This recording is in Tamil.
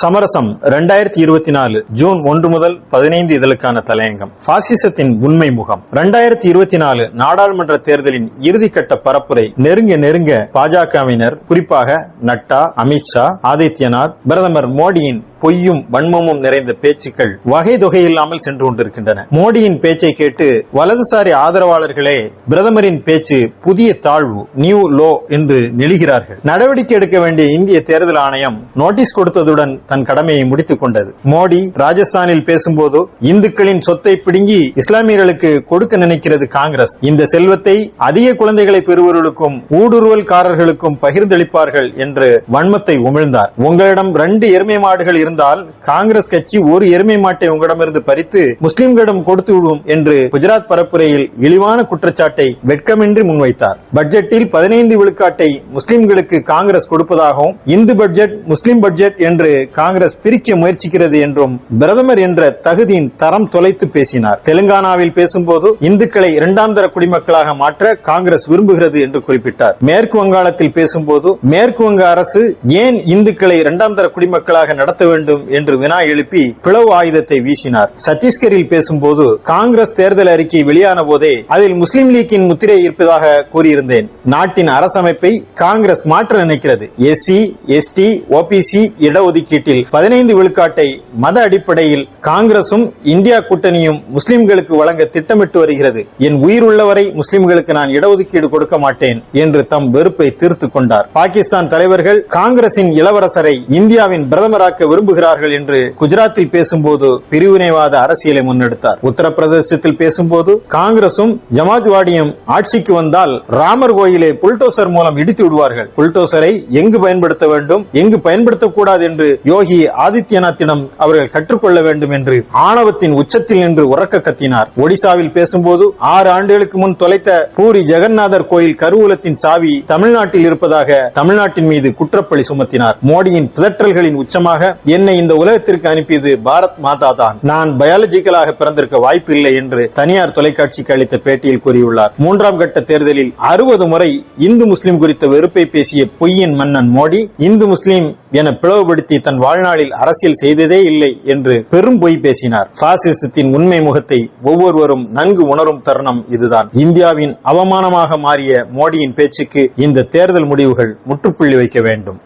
சமரசம் ரெண்டாயிரத்தி இருபத்தி நாலு ஜூன் ஒன்று முதல் பதினைந்து இதழுக்கான தலையங்கம். பாசிசத்தின் உண்மை முகம். ரெண்டாயிரத்தி இருபத்தி நாலு நாடாளுமன்ற தேர்தலின் இறுதிக்கட்ட பரப்புரை நெருங்க நெருங்க பாஜகவினர் குறிப்பாக நட்டா அமித்ஷா ஆதித்யநாத் பிரதமர் மோடியின் பொய்யும் வன்மமும் நிறைந்த பேச்சுக்கள் வகை தொகையில்லாமல் சென்று கொண்டிருக்கின்றன. மோடியின் பேச்சை கேட்டு வலதுசாரி ஆதரவாளர்களே பிரதமரின் பேச்சு புதிய தாழ்வு நியூ லோ என்று நெழுகிறார்கள் நடவடிக்கை எடுக்க வேண்டிய இந்திய தேர்தல் ஆணையம் நோட்டீஸ் கொடுத்ததுடன் தன் கடமையை முடித்துக் கொண்டது. மோடி ராஜஸ்தானில் பேசும்போது இந்துக்களின் சொத்தை பிடுங்கி இஸ்லாமியர்களுக்கு கொடுக்க நினைக்கிறது காங்கிரஸ். இந்த செல்வத்தை அதிக குழந்தைகளை பெறுவர்களுக்கும் ஊடுருவல்காரர்களுக்கும் பகிர்ந்தளிப்பார்கள் என்று வன்மத்தை உமிழ்ந்தார். உங்களிடம் ரெண்டு எருமை மாடுகள் இருந்த இருந்தால் காங்கிரஸ் கட்சி ஒரு எருமை மாட்டை உங்களிடமிருந்து பறித்து முஸ்லிம்களிடம் கொடுத்து விடும் என்று குஜராத் பரப்புரையில் இழிவான குற்றச்சாட்டை வெட்கமின்றி முன்வைத்தார். பட்ஜெட்டில் பதினைந்து விழுக்காட்டை முஸ்லிம்களுக்கு காங்கிரஸ் கொடுப்பதாகவும் இந்து பட்ஜெட் முஸ்லிம் பட்ஜெட் என்று காங்கிரஸ் பிரிக்க முயற்சிக்கிறது என்றும் பிரதமர் என்ற தகுதியின் தரம் தொலைத்து பேசினார். தெலுங்கானாவில் பேசும்போது இந்துக்களை இரண்டாம் தர குடிமக்களாக மாற்ற காங்கிரஸ் விரும்புகிறது என்று குறிப்பிட்டார். மேற்கு வங்காளத்தில் பேசும்போது மேற்கு வங்க அரசு ஏன் இந்துக்களை இரண்டாம் தர குடிமக்களாக நடத்த வேண்டும் என்று வினா எழுப்பி பிளவு ஆயுதத்தை வீசினார். சத்தீஸ்கரில் பேசும்போது காங்கிரஸ் தேர்தல் அறிக்கை வெளியான போதே அதில் முஸ்லிம் லீக்கின் முத்திரை இருப்பதாக கூறியிருந்தேன். நாட்டின் அரசமைப்பை காங்கிரஸ் மாற்ற நினைக்கிறது. எஸ்சி எஸ்டி ஓபிசி இடஒதுக்கீட்டில் பதினைந்து விழுக்காட்டை மத அடிப்படையில் காங்கிரசும் இந்தியா கூட்டணியும் முஸ்லிம்களுக்கு வழங்க திட்டமிட்டு வருகிறது. என் உயிர் உள்ளவரை முஸ்லிம்களுக்கு நான் இடஒதுக்கீடு கொடுக்க மாட்டேன் என்று தம் வெறுப்பை தீர்த்து கொண்டார். பாகிஸ்தான் தலைவர்கள் காங்கிரசின் இளவரசரை இந்தியாவின் பிரதமராக்க விரும்புகிறார்கள் என்று குஜராத்தில் பேசும்போது பிரிவினைவாத அரசியலை முன்னெடுத்தார். உத்தரப்பிரதேசத்தில் பேசும்போது காங்கிரசும் ஜமாஜ்வாடியும் ஆட்சிக்கு வந்தால் ராமர் கோயிலை புல்டோசர் மூலம் இடித்து விடுவார்கள். புல்டோசரை எங்கு பயன்படுத்த வேண்டும்? எங்கு பயன்படுத்தக்கூடாது என்று யோகி ஆதித்யநாத்திடம் அவர்கள் கற்றுக்கொள்ள வேண்டும் என்று ஆணவத்தின் உச்சத்தில் நின்று உறக்க கத்தினார். ஒடிசாவில் பேசும்போது ஆறு ஆண்டுகளுக்கு முன் தொலைத்த பூரி ஜெகநாதர் கோயில் கருவூலத்தின் சாவி தமிழ்நாட்டில் இருப்பதாக தமிழ்நாட்டின் மீது குற்றப்பழி சுமத்தினார். மோடியின் பிதற்றல்களின் உச்சமாக என்னை இந்த உலகத்திற்கு அனுப்பியது பாரத் மாதா தான். நான் பயாலஜிக்கலாக பிறந்திருக்க வாய்ப்பு இல்லை என்று தனியார் தொலைக்காட்சிக்கு அளித்த பேட்டியில் கூறியுள்ளார். மூன்றாம் கட்ட தேர்தலில் அறுபது முறை இந்து முஸ்லிம் குறித்த வெறுப்பை பேசிய பொய்யின் மன்னன் மோடி இந்து முஸ்லிம் என பிளவுபடுத்தி தன் வாழ்நாளில் அரசியல் செய்ததே இல்லை என்று பெரும் பொய் பேசினார். பாசிசத்தின் உண்மை முகத்தை ஒவ்வொருவரும் நன்கு உணரும் தருணம் இதுதான். இந்தியாவின் அவமானமாக மாறிய மோடியின் பேச்சுக்கு இந்த தேர்தல் முடிவுகள் முற்றுப்புள்ளி வைக்க வேண்டும்.